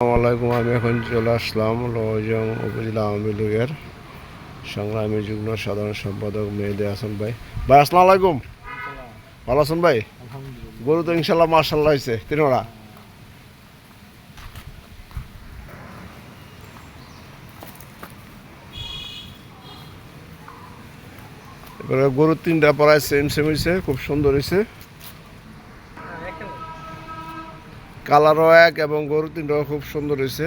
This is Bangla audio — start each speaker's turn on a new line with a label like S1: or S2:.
S1: আসসালামাইকুম আমি এখন চলে আসলাম লজং উপজেলা আওয়ামী লীগের সংগ্রামী যুগ্ম সাধারণ সম্পাদক মেহেদি হাসান ভাই। ভাই আসসালামু আলাইকুম। ভালো আছেন ভাই? গরু তো ইনশাল্লাহ মার্শাল্লাহ হয়েছে তিনোরা এবারে গরু তিনটা প্রায় সেম সেম হয়েছে খুব সুন্দর হয়েছে কালারও এক এবং গরু তিনটাও খুব সুন্দর হয়েছে।